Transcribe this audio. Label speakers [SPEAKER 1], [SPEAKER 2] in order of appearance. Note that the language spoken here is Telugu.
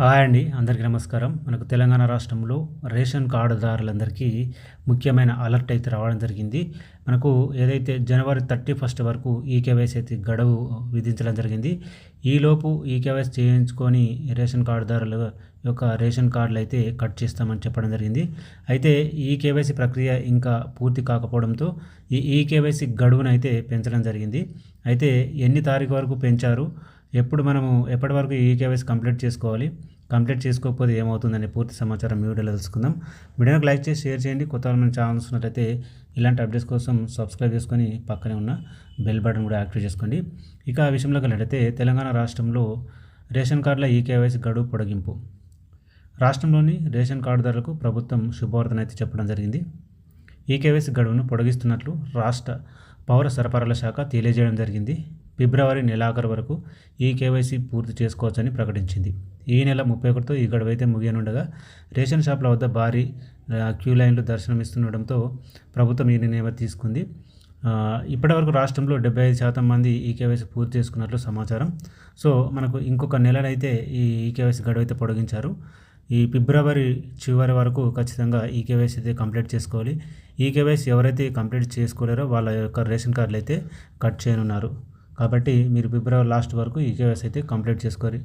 [SPEAKER 1] హాయ్ అండి అందరికీ నమస్కారం. మనకు తెలంగాణ రాష్ట్రంలో రేషన్ కార్డుదారులందరికీ ముఖ్యమైన అలర్ట్ అయితే రావడం జరిగింది. మనకు ఏదైతే జనవరి థర్టీ ఫస్ట్ వరకు ఈ కేవైసీ అయితే గడువు విధించడం జరిగింది. ఈలోపు ఈ కేవైసీ చేయించుకొని రేషన్ కార్డుదారుల యొక్క రేషన్ కార్డులు అయితే కట్ చేస్తామని చెప్పడం జరిగింది. అయితే ఈ కేవైసీ ప్రక్రియ ఇంకా పూర్తి కాకపోవడంతో ఈ ఈ కేవైసీ గడువునైతే పెంచడం జరిగింది. అయితే ఎన్ని తారీఖు వరకు పెంచారు? ఎప్పుడు మనము ఎప్పటి వరకు ఈ కేవైసీ కంప్లీట్ చేసుకోవాలి కంప్లీట్ చేసుకోకపోతే ఏమవుతుందనే పూర్తి సమాచారం మీ వీడియోలో తెలుసుకుందాం. వీడియోకి లైక్ చేసి షేర్ చేయండి. కొత్త మన ఛానల్ ఉన్నట్లయితే ఇలాంటి అప్డేట్స్ కోసం సబ్స్క్రైబ్ చేసుకొని పక్కనే ఉన్న బెల్ బటన్ కూడా యాక్టివ్ చేసుకోండి. ఇక ఆ విషయంలోకి వెళ్ళినట్లయితే తెలంగాణ రాష్ట్రంలో రేషన్ కార్డుల ఈ కేవైసీ గడువు పొడిగింపు. రాష్ట్రంలోని రేషన్ కార్డుదారులకు ప్రభుత్వం శుభవార్తను అయితే చెప్పడం జరిగింది. ఈ కేవైసీ గడువును పొడిగిస్తున్నట్లు రాష్ట్ర పౌర సరఫరాల శాఖ తెలియజేయడం జరిగింది. ఫిబ్రవరి నెలాఖరు వరకు ఈ కేవైసీ పూర్తి చేసుకోవచ్చని ప్రకటించింది. ఈ నెల ముప్పై ఒకటితో ఈ గడువైతే ముగియనుండగా రేషన్ షాప్ల వద్ద భారీ క్యూ లైన్లు దర్శనమిస్తుండటంతో ప్రభుత్వం ఈ నిర్ణయం తీసుకుంది. ఇప్పటివరకు రాష్ట్రంలో డెబ్బై ఐదు శాతం మంది ఈ కేవైసీ పూర్తి చేసుకున్నట్లు సమాచారం. సో మనకు ఇంకొక నెలనైతే ఈ ఈ కేవైసీ గడువు అయితే పొడిగించారు. ఈ ఫిబ్రవరి చివరి వరకు ఖచ్చితంగా ఈ కేవైసీ అయితే కంప్లీట్ చేసుకోవాలి. ఈ ఎవరైతే కంప్లీట్ చేసుకోలేరో వాళ్ళ యొక్క రేషన్ కార్డులు అయితే కట్ చేయనున్నారు. కాబట్టి మీరు ఫిబ్రవరి లాస్ట్ వరకు ఈ కేవైసీ అయితే కంప్లీట్ చేసుకోరు